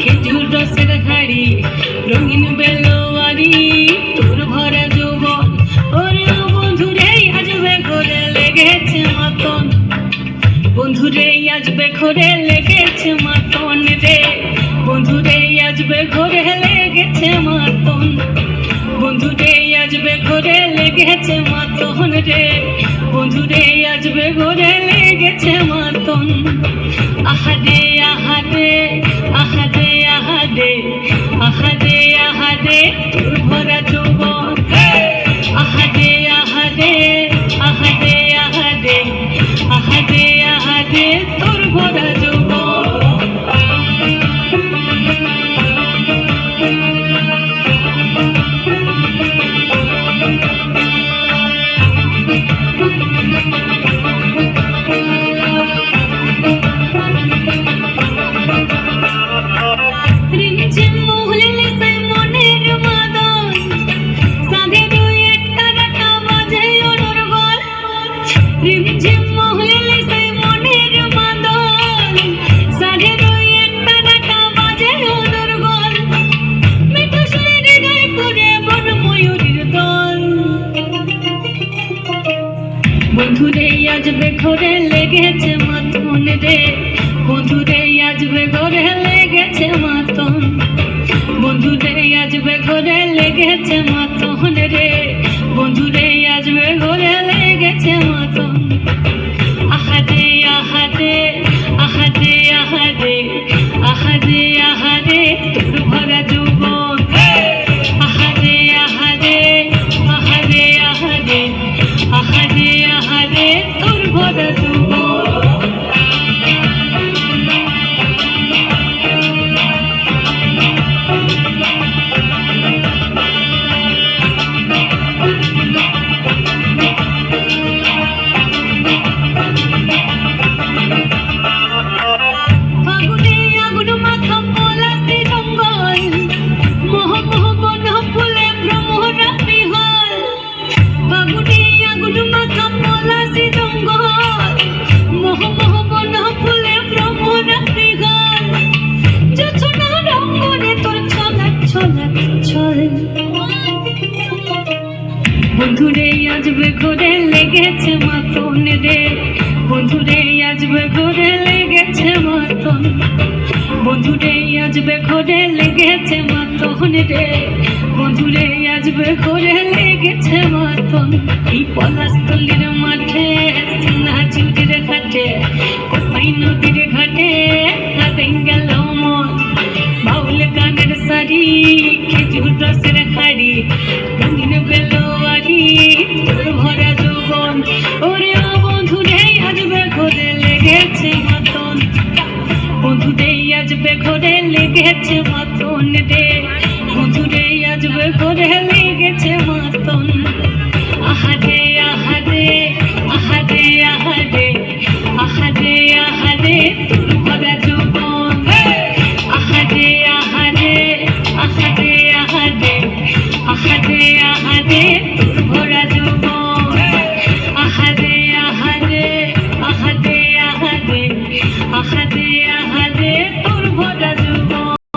খেজুর রসের হাড়ি, রঙিন বেলোয়ারি তোর ভরা যৌবন। ওরে বন্ধুরে আজ বেঘরে লেগেছে মতন। বন্ধুরে আজ বেঘরে লেগেছে You. গড়ে লেগেছে মাথন রে। বন্ধুরে আজবে গড়ে লেগেছে মাথন বন্ধুরে আজবে গড়ে লেগেছে মাথন রে। বন্ধুরে আসবে ঘরে লেগেছে মাতন রে। বন্ধুরে আসবে ঘরে লেগেছে মাতন। বন্ধুরে আসবে ঘরে লেগেছে মাতন রে। বন্ধুরে আসবে ঘরে লেগেছে মাতন। এই পলাশ ঘরে লেগেছে বাঁধন দে